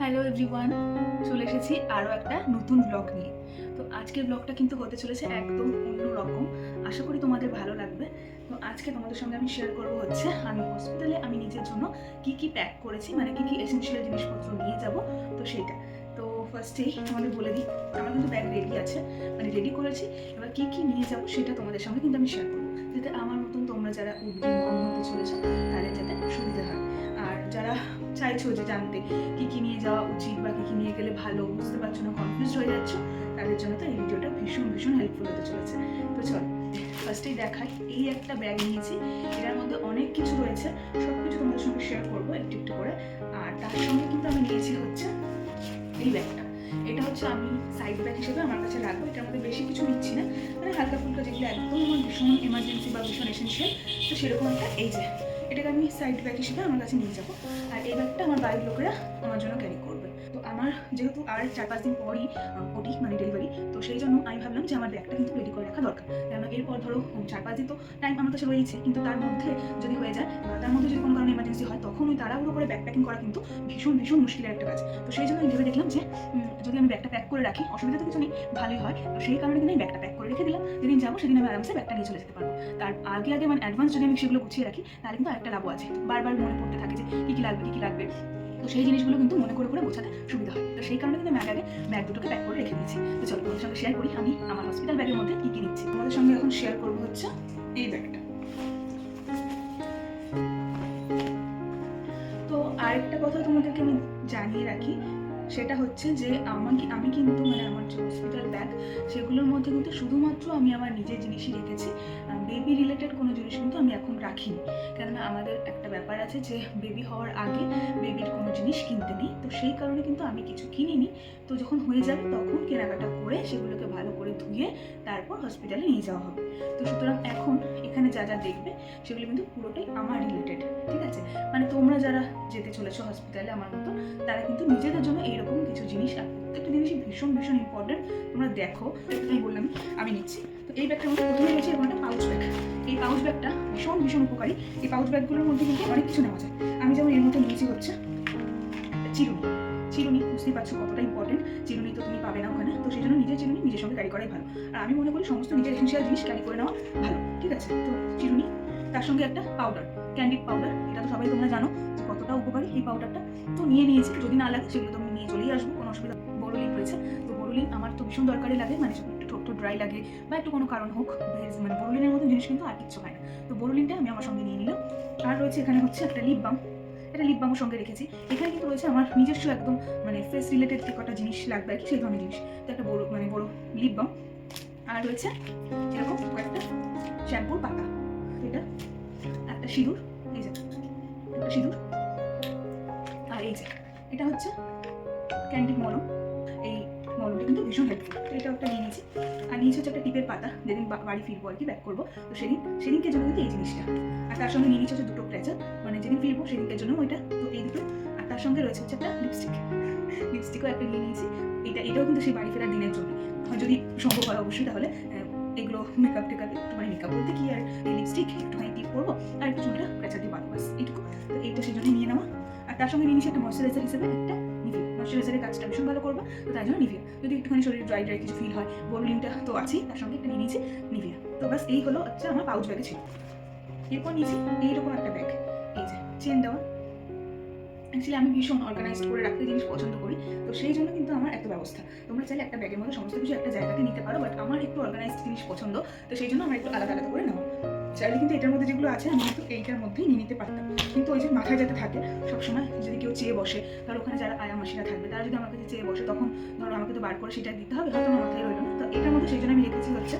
Hello everyone চলে এসেছি আরও একটা নতুন ব্লগ নিয়ে। তো আজকের ব্লগটা কিন্তু হতে চলেছে একদম অন্য রকম আশা করি তোমাদের ভালো লাগবে। তো আজকে তোমাদের সঙ্গে আমি শেয়ার করব হচ্ছে, আমি হসপিটালে আমি নিজের জন্য কি কি প্যাক করেছি মানে কি কি এসেন্সিয়াল জিনিসপত্র নিয়ে যাব, তো সেটা। তো ফার্স্টেই তোমাদের বলে দিই, আমার কিন্তু ব্যাগ রেডি আছে মানে রেডি করেছি। এবার কি কি নিয়ে যাব সেটা তোমাদের সঙ্গে কিন্তু আমি শেয়ার করব। যাতে আমার মতন তোমরা যারা মন হতে চলেছো চাইছো যে জানতে কি কি নিয়ে যাওয়া উচিত বা কি কি নিয়ে গেলে ভালো, বুঝতে পারছ না কনফিউজ হয়ে যাচ্ছ, তাদের জন্য তো এই ভিডিওটা ভীষণ ভীষণ হেল্পফুল হতে চলেছে। তো চল ফার্স্টেই দেখাই, এই একটা ব্যাগ নিয়েছি, এটার মধ্যে অনেক কিছু রয়েছে সব কিছু তোমাদের সঙ্গে শেয়ার করব একটু একটু করে। আর তার সঙ্গে কিন্তু আমি নিয়েছি হচ্ছে এই ব্যাগটা এটা হচ্ছে আমি সাইড ব্যাগ হিসেবে আমার কাছে রাখব, এটার মধ্যে বেশি কিছু নিচ্ছি না। মানে হালকা ফুলকা যেগুলো একদম আমার ভীষণ এমার্জেন্সি বা ভীষণ এসেন্সিয়াল তো সেরকম একটা এই যে, এটাকে আমি সাইড ব্যাগ হিসেবে আমার কাছে নিয়ে যাব। আর এই ব্যাগটা আমার বাড়ির লোকেরা আমার জন্য ক্যারি করবে। তো আমার যেহেতু আর চার পাঁচ দিন পরই ওটি মানে ডেলিভারি তো সেই জন্য আমি ভাবলাম যে আমার ব্যাগটা কিন্তু রেডি করে রাখা দরকার। কেননা এরপর ধরো চার পাঁচ দিন তো টাইম আমার কাছে রয়েছে কিন্তু তার মধ্যে যদি হয়ে যায় তার মধ্যে তাড়াহুড়ো করে ব্যাগ প্যাকিং করা কিন্তু ভীষণ ভীষণ মুশকিলের একটা কাজ। তো সেই জন্য আমি ভেবে দেখলাম যে যদি আমি ব্যাগটা প্যাক করে রাখি, অসুবিধা তো কিছু নেই, ভালোই হয়। তো সেই কারণে কিন্তু আমি ব্যাগটা প্যাক করে রেখে দিলাম। যেদিন যাব সেদিন আমি আরামসে ব্যাগটা নিয়ে চলে যেতে পারব। তার আগে আগে মানে অ্যাডভান্স যদি আমি সেগুলো গুছিয়ে রাখি, তাহলে কিন্তু আরেকটা লাভও আছে। বারবার মনে পড়তে থাকে যে, কী কী লাগবে, কী কী লাগবে। তো সেই জিনিসগুলো কিন্তু মনে করে করে বোঝাতে সুবিধা হয়। তো সেই কারণে কিন্তু আমি আগে আগে ব্যাগ দুটোকে প্যাক করে রেখে দিয়েছি। তো চলো তোমাদের সঙ্গে শেয়ার করি, আমি আমার হসপিটাল ব্যাগের মধ্যে কী কী নিচ্ছি। তোমাদের সঙ্গে এখন শেয়ার করব হচ্ছে এই ব্যাগটা কথা তোমাদেরকে আমি জানিয়ে রাখি, সেটা হচ্ছে যে আমাকে, আমি কিন্তু মানে আমার যে হসপিটাল ব্যাগ সেগুলোর মধ্যে কিন্তু শুধুমাত্র আমি আমার নিজের জিনিসই রেখেছি। বেবি রিলেটেড কোনো জিনিস কিন্তু আমি এখন রাখিনি। কেননা আমাদের একটা ব্যাপার আছে যে বেবি হওয়ার আগে বেবির জিনিস কিনতে নেই তো সেই কারণে কিন্তু আমি কিছু কিনিনি। তো যখন হয়ে যাবে তখন কেনাকাটা করে সেগুলোকে ভালো করে ধুয়ে তারপর হসপিটালে নিয়ে যাওয়া হবে। তো সুতরাং এখন এখানে যা যা দেখবে সেগুলো কিন্তু পুরোটাই আমার রিলেটেড ঠিক আছে? মানে তোমরা যারা যেতে চলেছো হসপিটালে আমার মতো, তারা কিন্তু নিজেদের জন্য এইরকম কিছু জিনিস প্রত্যেকটা জিনিসই ভীষণ ভীষণ ইম্পর্টেন্ট তোমরা দেখো আমি বললাম, আমি নিচ্ছি। তো এই ব্যাগটার মধ্যে প্রথমে রয়েছে এরকম একটা পাউচ ব্যাগ এই পাউচ ব্যাগটা ভীষণ ভীষণ উপকারী। এই পাউচ ব্যাগগুলোর মধ্যে কিন্তু অনেক কিছু নেওয়া যায়। আমি যেমন এর মধ্যে নিয়েছি হচ্ছে চিরুনি। চিরুনি বুঝতেই পারছ কতটা ইম্পর্টেন্ট চিরুনি তো তুমি পাবে না ওখানে। তো সেই জন্য নিজের চিরুনি নিজের সঙ্গে ক্যারি করাই ভালো। আর আমি মনে করি সমস্ত নিজের এসেন্সিয়াল জিনিস ক্যারি করে নেওয়া ভালো। ঠিক আছে? তো চিরুনি, তার সঙ্গে একটা পাউডার ক্যান্ডিড পাউডার এটা তো সবাই তোমরা জানো যে কতটা উপকারী এই পাউডারটা তো নিয়ে নিয়েছি যদি না লাগে সেগুলো তো আমি নিয়ে চলেই আসব, কোনো অসুবিধা বোরোলিন রয়েছে তো বোরোলিন আমার তো ভীষণ দরকারি লাগে মানে একটু ড্রাই লাগে বা একটু কোনো কারণ হোক মানে বোরোলিনের মতো জিনিস কিন্তু আর কিচ্ছু হয় না। তো বোরোলিনটা আমি আমার সঙ্গে নিয়ে নিলাম। আর রয়েছে এখানে হচ্ছে একটা লিপ বাম একটা লিপ বামও সঙ্গে রেখেছি। এখানে কিন্তু রয়েছে আমার নিজস্ব একদম মানে ফেস রিলেটেড যে কটা জিনিস লাগবে আর কি, সেই ধরনের জিনিস। তো একটা বড় মানে বড় লিপ বাম আর রয়েছে এরকম কয়েকটা শ্যাম্পুর পাতা। এটা একটা সিঁদুর, এই যে একটা সিঁদুর। আর এই যে, এটা হচ্ছে ক্যান্ডি মলম মলমটা কিন্তু ভীষণ হেল্পফুল তো এটা একটা নিয়ে নিয়েছি। আর নিয়েছি হচ্ছে একটা টিপের পাতা, যেদিন বাড়ি ফিরবো আর কি ব্যাক করব। তো সেদিন সেদিনকে জন্য কিন্তু এই জিনিসটা। আর তার সঙ্গে নিয়ে নিয়েছি হচ্ছে দুটো ক্র্যাচার মানে যেদিন ফিরবো সেদিনকের জন্য ওইটা, তো এই দুটো। আর তার সঙ্গে রয়েছে হচ্ছে একটা লিপস্টিক লিপস্টিকও একটা নিয়ে নিয়েছি। এটা এটাও কিন্তু সেই বাড়ি ফেরার দিনের জন্য। যদি সম্ভব হয় অবশ্যই তাহলে এগুলো মেকআপ টেকআপ একটুখানি মেকআপ বলতে কি আর এই লিপস্টিক একটুখানি টিপ করব। আর একটু চুলটা ক্র্যাচার দিয়ে বাঁধবো বাস এইটুকু। তো এইটা সেই জন্যই নিয়ে নেওয়া। আর তার সঙ্গে নিয়ে নিয়েছি একটা ময়শ্চারাইজার হিসেবে, একটা ময়শ্চারাইজারের কাজটা ভীষণ ভালো করবে, তো তাই জন্য নিভিয়া যদি একটুখানি শরীর ড্রাই ড্রাই কিছু ফিল হয় বোরলিনটা তো আছেই, তার সঙ্গে একটা নিয়ে নিয়েছি নিভিয়া তো বাস এই হলো হচ্ছে আমার পাউচ ব্যাগে ছিল। এরপর নিয়েছি এইরকম একটা ব্যাগ এই যে চেন দেওয়া। অ্যাকচুয়ালি আমি ভীষণ অর্গানাইজড করে রাখতে জিনিস পছন্দ করি, তো সেই জন্য কিন্তু আমার একটা ব্যবস্থা। তোমরা চাইলে একটা ব্যাগের মধ্যে সমস্ত কিছু একটা জায়গাতে নিতে পারো বাট আমার একটু অর্গানাইজড জিনিস পছন্দ, তো সেই জন্য আমার একটু আলাদা আলাদা করে নেওয়া। চাইলে কিন্তু এটার মধ্যে যেগুলো আছে আমি কিন্তু এইটার মধ্যেই নিয়ে নিতে পারতাম। কিন্তু ওই যে মাথায় যাতে থাকে, সবসময় যদি কেউ চেয়ে বসে, ধরো ওখানে যারা আয়া মাসিরা থাকবে, তারা যদি আমার কাছে চেয়ে বসে, তখন ধরো আমাকে তো বার করে সেটা দিতে হবে, হয়তো আমার মাথায় রইল না। তো এটার মধ্যে সেই জন্য আমি রেখেছি হচ্ছে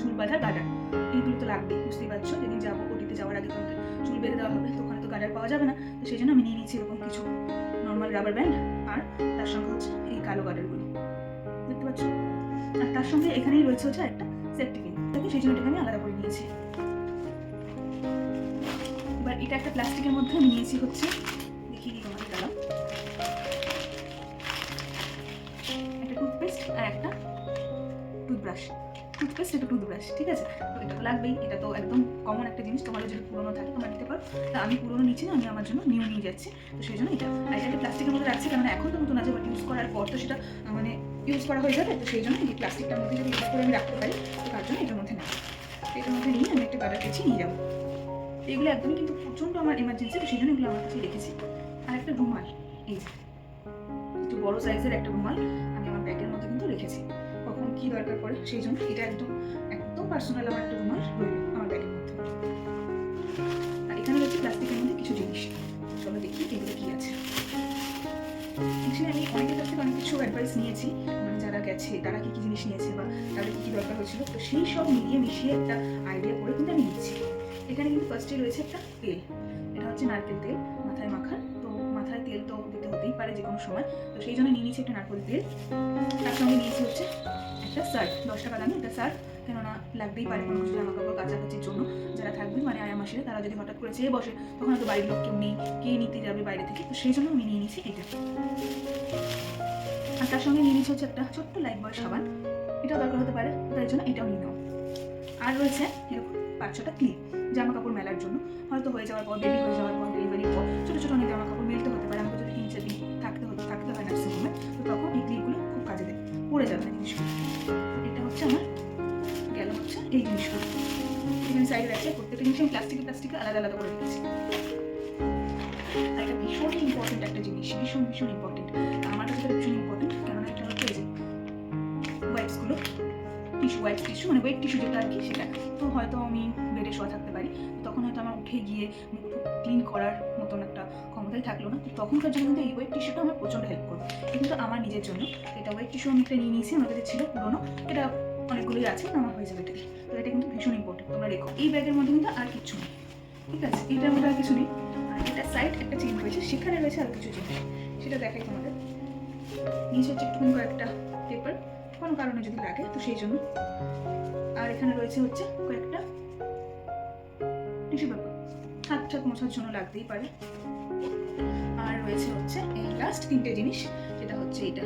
চুল বাঁধার গার্ডার এইগুলো তো লাগবে বুঝতেই পারছ? যেদিন যাব ওটিতে যাওয়ার আগে তোমাকে চুল বেঁধে দেওয়া হবে, তো ওখানে তো গার্ডার পাওয়া যাবে না। তো সেই জন্য আমি নিয়ে নিয়েছি এরকম কিছু নর্মাল রাবার ব্যান্ড আর তার সঙ্গে হচ্ছে এই কালো গার্ডারগুলো তার সঙ্গে এখানেই রয়েছে হচ্ছে একটা সেফটি পিন তাকে সেই জন্য আমি আলাদা করে নিয়েছি। এবার এটা একটা প্লাস্টিকের মধ্যে আমি নিয়েছি হচ্ছে। দেখিয়ে দিই তোমাকে গেলাম। একটা টুথপেস্ট আর একটা টুথব্রাশ টুথপেস্ট একটা টুথব্রাশ ঠিক আছে? তো এটা তো লাগবেই, এটা তো একদম কমন একটা জিনিস। তোমার যদি পুরোনো থাকে, তোমরা নিতে পারো। তা আমি পুরোনো নিচ্ছি না, আমি আমার জন্য নিউ নিয়ে যাচ্ছি। তো সেই জন্য এটা। আর এটা প্লাস্টিকের মধ্যে রাখছি কারণ এখন তো নতুন আছে বাট ইউজ করার পর তো সেটা মানে ইউজ করা হয়ে যাবে, তো সেই জন্য এই প্লাস্টিকটার মধ্যে যদি ইউজ করে আমি রাখতে পারি, তো তার জন্য এটার মধ্যে না এটার মধ্যে নিয়ে আমি একটা গাডার পেছি নিয়ে যাব। এগুলো একদমই কিন্তু প্রচণ্ড আমার এমার্জেন্সি তো সেই জন্য এগুলো আমার কাছে রেখেছি। আর একটা রুমাল, এই যে, একটু বড় সাইজের একটা রুমাল আমি আমার ব্যাগের মধ্যে কিন্তু রেখেছি। কখন কি দরকার পড়ে, সেই জন্য এটা একদম একদম পার্সোনাল আমার একটা রুমাল রইল আমার ব্যাগের মধ্যে। আর এখানে রয়েছে প্লাস্টিকের মধ্যে কিছু জিনিস। অ্যাকচুয়ালি আমি অনেকের কাছ থেকে অনেক কিছু অ্যাডভাইস নিয়েছি। মানে যারা গেছে, তারা কি কি জিনিস নিয়েছে বা তাদের কি কি দরকার হয়েছিল? তো সেই সব মিলিয়ে মিশিয়ে একটা আইডিয়া করে কিন্তু আমি নিচ্ছি। এখানে কিন্তু ফার্স্টে রয়েছে একটা তেল। এটা হচ্ছে নারকেল তেল, মাথায় মাখার তো মাথায় তেল তো দিতে হতেই পারে যে কোনো সময়। তো সেই জন্য নিয়ে নিয়েছি একটা নারকেল তেল। তার সঙ্গে নিয়েছি হচ্ছে একটা শার্ট দশ টাকা দামি একটা শার্ট কেননা লাগতেই পারে কোনো কিছু জামা কাপড় কাচাকাচির জন্য যারা থাকবে মানে আয়া মাসিরা, তারা যদি হঠাৎ করে চেয়ে বসে, তখন হয়তো বাড়ির লোক কেউ নেই, কে নিতে যাবে বাইরে থেকে? তো সেই জন্য আমি নিয়ে নিয়েছি এটা। আর তার সঙ্গে নিয়ে নিয়েছি হচ্ছে একটা ছোট্ট লাইট বয় সাবান। এটাও দরকার হতে পারে তাই জন্য এটাও নিয়ে নাও। আর রয়েছে এরকম পাঁচ ছটা ক্লিপ জামা কাপড় মেলার জন্য। হয়তো হয়ে যাওয়ার পর বেবি হয়ে যাওয়ার পর ডেলিভারির পর ছোটো ছোটো অনেক জামা কাপড় মেলতে হতে পারে, আমাকে যদি তিন চার দিন। সাইডে আছে প্রত্যেকটা জিনিস আমি প্লাস্টিকে প্লাস্টিকে আলাদা আলাদা করে রেখেছি এটা ভীষণ ইম্পর্টেন্ট একটা জিনিস, ভীষণ ভীষণ ইম্পর্টেন্ট আমার কাছে ভীষণ ইম্পর্টেন্ট কেননা এটা হচ্ছে এই যে ওয়াইপসগুলো টিস্যু ওয়াইপ টিস্যু মানে ওয়েট টিস্যু যেটা আর কি, সেটা। তো হয়তো আমি বেডে শোয়া থাকতে পারি তখন হয়তো আমার উঠে গিয়ে মুখ ক্লিন করার মতন একটা ক্ষমতাই থাকল না। তখনকার জন্য কিন্তু এই ওয়েট টিস্যুটা আমার প্রচণ্ড হেল্প করবে কিন্তু আমার নিজের জন্য, এটা ওয়েট টিস্যু আমি একটা নিয়ে নিয়েছি, আমার কাছে ছিল পুরোনো, এটা অনেকগুলোই আছে আমার হয়ে যাবে এটা। তো এটা কিন্তু ভীষণ ইম্পর্টেন্ট তোমরা রেখো। এই ব্যাগের মধ্যে কিন্তু আর কিছু নেই, ঠিক আছে? এটার মধ্যে আর কিছু নেই। আর এটা সাইড একটা চেন রয়েছে, সেখানে রয়েছে আর কিছু জিনিস সেটা দেখাই তোমাদের। নিচে হচ্ছে একটুখানি কয়েকটা পেপার কোনো কারণে যদি লাগে, তো সেই জন্য। আর এখানে রয়েছে হচ্ছে কয়েকটা টিস্যু পেপার হাত ঠাত মোছার জন্য লাগতেই পারে। আর রয়েছে হচ্ছে এই লাস্ট তিনটে জিনিস, যেটা হচ্ছে এটা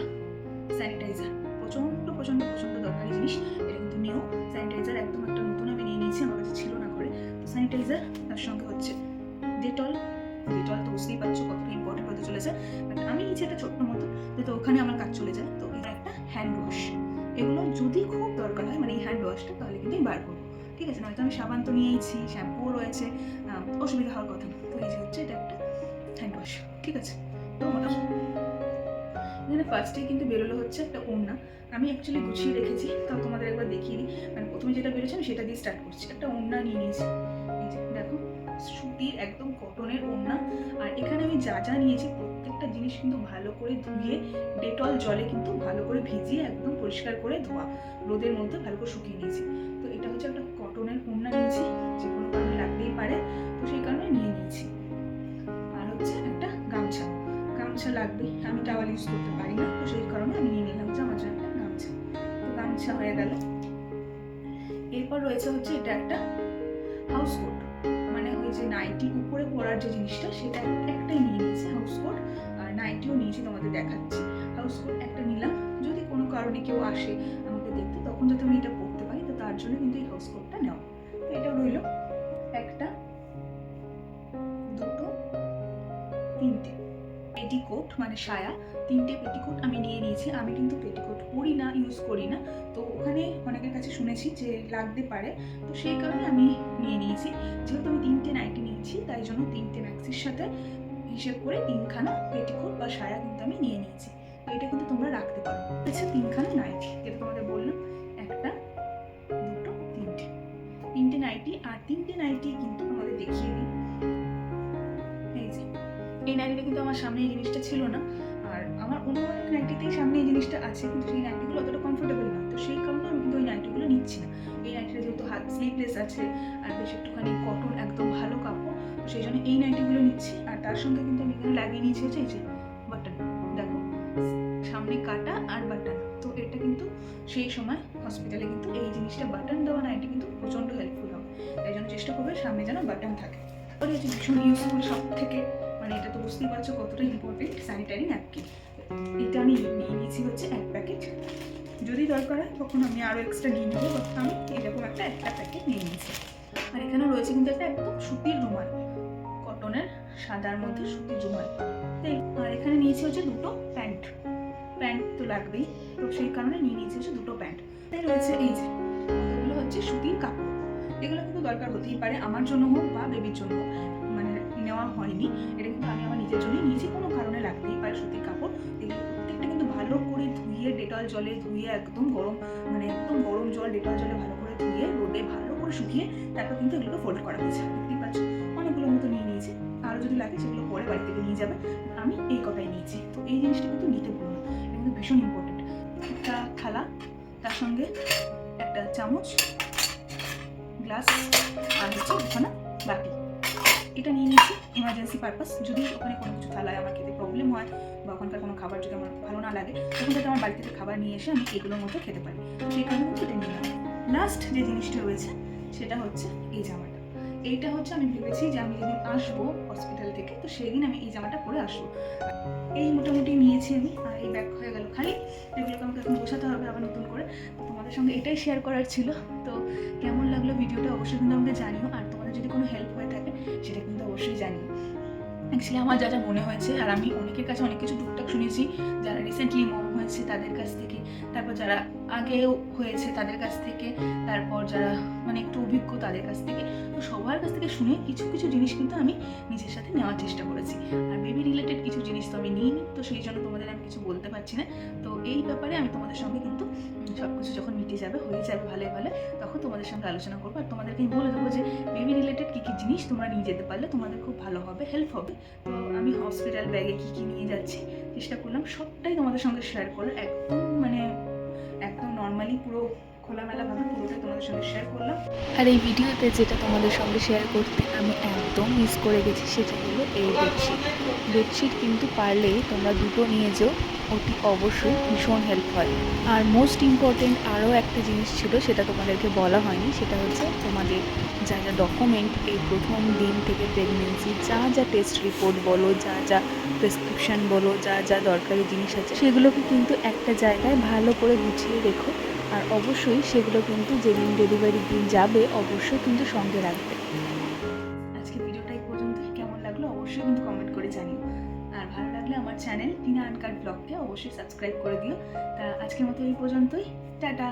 স্যানিটাইজার প্রচণ্ড প্রচণ্ড প্রচণ্ড দরকারি জিনিস। এটা কিন্তু নিও স্যানিটাইজার একদম একটা নতুন আমি নিয়ে নিয়েছি, আমার কাছে ছিল না করে তো স্যানিটাইজার তার সঙ্গে হচ্ছে ডেটল ডেটল তো বুঝতেই পারছ কতটা ইম্পর্টেন্ট হতে চলেছে। বাট আমি নিচে একটা ছোট্ট মতো যাতে ওখানে আমার কাজ চলে যায়। তো এটা একটা হ্যান্ড ওয়াশ এগুলো যদি খুব দরকার হয় মানে এই হ্যান্ড ওয়াশটা তাহলে কিন্তু আমি বার করব। ঠিক আছে, নয়তো আমি সাবান তো নিয়েইছি শ্যাম্পুও রয়েছে। অসুবিধা হওয়ার কথা তো এই যে হচ্ছে এটা একটা হ্যান্ড ওয়াশ ঠিক আছে, তো মোটামুটি এখানে ফার্স্টে কিন্তু বেরোলো হচ্ছে একটা ওড়না। আমি অ্যাকচুয়ালি গুছিয়ে রেখেছি, তাও তোমাদের একবার দেখিয়ে দিই। মানে প্রথমে যেটা বেরোচ্ছে, আমি সেটা দিয়ে স্টার্ট করছি। একটা ওড়না নিয়ে নিয়েছি। এই যে, দেখো, সুতির একদম কটনের ওড়না। আর এখানে আমি যা যা নিয়েছি, প্রত্যেকটা জিনিস কিন্তু ভালো করে ধুয়ে, ডেটল জলে কিন্তু ভালো করে ভিজিয়ে একদম পরিষ্কার করে ধোয়া। রোদের মধ্যে ভালো করে শুকিয়ে নিয়েছি। তো এটা হচ্ছে একটা কটনের ওড়না নিয়েছি। লাগবে। আমি টাওয়াল ইউজ করতে পারি না, তো সেই কারণে আমি নিয়ে নিলাম যে আমার জন্য একটা গামছা। তো গামছা হয়ে গেল। এরপর রয়েছে হচ্ছে এটা একটা হাউস কোট মানে ওই যে নাইটি উপরে পরার যে জিনিসটা, সেটা একটাই নিয়ে নিয়েছি হাউস কোট আর নাইটিও নিয়েছি তোমাদের দেখাচ্ছি। হাউস কোট একটা নিলাম। যদি কোনো কারণে কেউ আসে আমাকে দেখতে, তখন যাতে আমি এটা পরতে পারি, তো তার জন্য কিন্তু এই হাউস কোটটা নেওয়া। তো এটা রইল। পেটিকোট মানে সায়া, তিনটে পেটিকোট আমি নিয়ে নিয়েছি। আমি কিন্তু পেটিকোট পরি না ইউজ করি না। তো ওখানে অনেকের কাছে শুনেছি যে লাগতে পারে। তো সেই কারণে আমি নিয়ে নিয়েছি। যেহেতু আমি তিনটে নাইটি নিয়েছি, তাই জন্য তিনটে ম্যাক্সির সাথে হিসেব করে তিনখানা পেটিকোট বা সায়া কিন্তু আমি নিয়ে নিয়েছি। তো এটা কিন্তু তোমরা রাখতে পারো। আচ্ছা তিনখানা নাইটি যেটা তোমাদের বললাম, একটা, দুটো, তিনটে। তিনটে নাইটি আর তিনটে নাইটি কিন্তু তোমাদের দেখিয়ে দিই। এই নাইটিটা কিন্তু আমার সামনে এই জিনিসটা ছিল না। আর আমার অন্য অনেক নাইটিতেই সামনে এই জিনিসটা আছে, কিন্তু সেই নাইটিগুলো অতটা কমফোর্টেবল না। তো সেই কারণে আমি কিন্তু ওই নাইটিগুলো নিচ্ছি না। এই নাইটিটা যেহেতু হাত স্লিভলেস আছে, আর বেশ একটুখানি কটন একদম ভালো কাপড়, তো সেই জন্য এই নাইটিগুলো নিচ্ছি। আর তার সঙ্গে কিন্তু আমি এখানে লাগিয়ে নিয়েছি হচ্ছে এই যে বাটন দেখো, সামনে কাটা আর বাটন তো এটা কিন্তু সেই সময় হসপিটালে কিন্তু এই জিনিসটা বাটন দেওয়া নাইটি কিন্তু প্রচণ্ড হেল্পফুল হবে। তাই জন্য চেষ্টা করবে সামনে যেন বাটন থাকে। ভীষণ ইউজফুল সব থেকে মানে এটা তো বুঝতেই পারছ কতটা ইম্পর্টেন্ট স্যানিটারি ন্যাপকিন এটা আমি নিয়ে নিয়েছি হচ্ছে এক প্যাকেট যদি দরকার হয় তখন আমি আরও এক্সট্রা নিয়ে নেব বাট আমি এরকম একটা একটা প্যাকেট নিয়ে নিয়েছি। আর এখানে রয়েছে কিন্তু একটা একদম সুতির রুমাল কটনের সাদার মধ্যে সুতির রুমাল। আর এখানে নিয়েছি হচ্ছে দুটো প্যান্ট প্যান্ট তো লাগবেই, তো সেই কারণে নিয়ে নিয়েছি হচ্ছে দুটো প্যান্ট তাই রয়েছে এই যে, এগুলো হচ্ছে সুতির কাপড়। এগুলো কিন্তু দরকার হতেই পারে আমার জন্য হোক বা বেবির জন্য হোক। নেওয়া হয়নি। এটা কিন্তু আমি আমার নিজের জন্যই নিজে কোনো কারণে লাগতেই পারে সুতির কাপড়। প্রত্যেকটা কিন্তু ভালো করে ধুয়ে, ডেটল জলে ধুয়ে, একদম গরম মানে একদম গরম জল, ডেটল জলে ভালো করে ধুয়ে, রোদে ভালো করে শুকিয়ে তারপর কিন্তু এগুলোকে ফোল্ড করা হয়েছে। দেখতেই পাচ্ছ অনেকগুলো মতো নিয়ে নিয়েছি। আরও যদি লাগে সেগুলো পরে বাড়ি থেকে নিয়ে যাবে। আমি এই কথাই নিয়েছি। তো এই জিনিসটা কিন্তু নিতে ভুলো না। এটা কিন্তু ভীষণ ইম্পর্টেন্ট একটা থালা, তার সঙ্গে একটা চামচ গ্লাস আর হচ্ছে ওখানে বাটি। এটা নিয়ে নিয়েছি ইমার্জেন্সি পারপাস যদি ওখানে কোনো কিছু থালায় আমার খেতে প্রবলেম হয় বা ওখানকার কোনো খাবার যদি আমার ভালো না লাগে, তখন যাতে আমার বাড়ি থেকে খাবার নিয়ে এসে আমি এগুলোর মতো খেতে পারি। সেই কারণে কিন্তু এটা নিয়ে লাস্ট যে জিনিসটা রয়েছে, সেটা হচ্ছে এই জামাটা। এইটা হচ্ছে আমি ভেবেছি যে আমি যেদিন আসব হসপিটাল থেকে, তো সেই দিন আমি এই জামাটা পরে আসব। এই মোটামুটি নিয়েছি আমি, আর এই ব্যাগ হয়ে গেল খালি। এগুলোকে আমাকে এখন বসাতে হবে আবার নতুন করে। তো তোমাদের সঙ্গে এটাই শেয়ার করার ছিল। তো কেমন লাগল ভিডিওটা অবশ্যই কিন্তু আমাকে জানিও। আর তোমাদের যদি কোনো হেল্প অবশ্যই জানি। অ্যাকচুয়ালি আমার যা যা মনে হয়েছে, আর আমি অনেকের কাছে অনেক কিছু টুকটাক শুনেছি, যারা রিসেন্টলি মম হয়েছে তাদের কাছ থেকে। তারপর যারা আগেও হয়েছে তাদের কাছ থেকে, তারপর যারা মানে একটু অভিজ্ঞ তাদের কাছ থেকে। তো সবার কাছ থেকে শুনে কিছু কিছু জিনিস কিন্তু আমি নিজের সাথে নেওয়ার চেষ্টা করেছি। আর বেবি রিলেটেড কিছু জিনিস তো আমি নিইনি, তো সেই জন্য তোমাদের আমি কিছু বলতে পারছি না। তো এই ব্যাপারে আমি তোমাদের সঙ্গে কিন্তু সব কিছু যখন মিটে যাবে, হয়ে যাবে ভালো ভালো, তখন তোমাদের সঙ্গে আলোচনা করব। আর তোমাদেরকে আমি বলে দেবো যে বেবি রিলেটেড কী কী জিনিস তোমরা নিয়ে যেতে পারলে তোমাদের খুব ভালো হবে হেল্প হবে। তো আমি হসপিটাল ব্যাগে কী কী নিয়ে যাচ্ছি, চেষ্টা করলাম সবটাই তোমাদের সঙ্গে শেয়ার করার, একদম মানে একদম পুরো আর এই ভিডিওতে যেটা তোমাদের সঙ্গে শেয়ার করতে আমি একদম মিস করে গেছি সেটা হলো এই বেডশিট বেডশিট কিন্তু পারলে তোমরা দুটো নিয়ে যেও ওটি অবশ্যই ভীষণ হেল্প হয়। আর মোস্ট ইম্পর্টেন্ট আরও একটা জিনিস ছিল, সেটা তোমাদেরকে বলা হয়নি, সেটা হচ্ছে তোমাদের যা যা ডকুমেন্ট এই প্রথম দিন থেকে প্রেগনেন্সি যা যা টেস্ট রিপোর্ট বলো, যা যা প্রেসক্রিপশান বলো, যা যা দরকারি জিনিস আছে, সেগুলোকে কিন্তু একটা জায়গায় ভালো করে গুছিয়ে রেখো। আর অবশ্যই সেগুলো কিন্তু যেদিন ডেলিভারি দিন যাবে, অবশ্যই কিন্তু সঙ্গে রাখবে। আজকে ভিডিওটা এই পর্যন্তই। কেমন লাগল অবশ্যই কিন্তু কমেন্ট করে জানিও। আর ভালো লাগলে আমার চ্যানেল টিনা আনকার ব্লগকে অবশ্যই সাবস্ক্রাইব করে দিও। তা আজকের মতো এই পর্যন্তই। টাটা!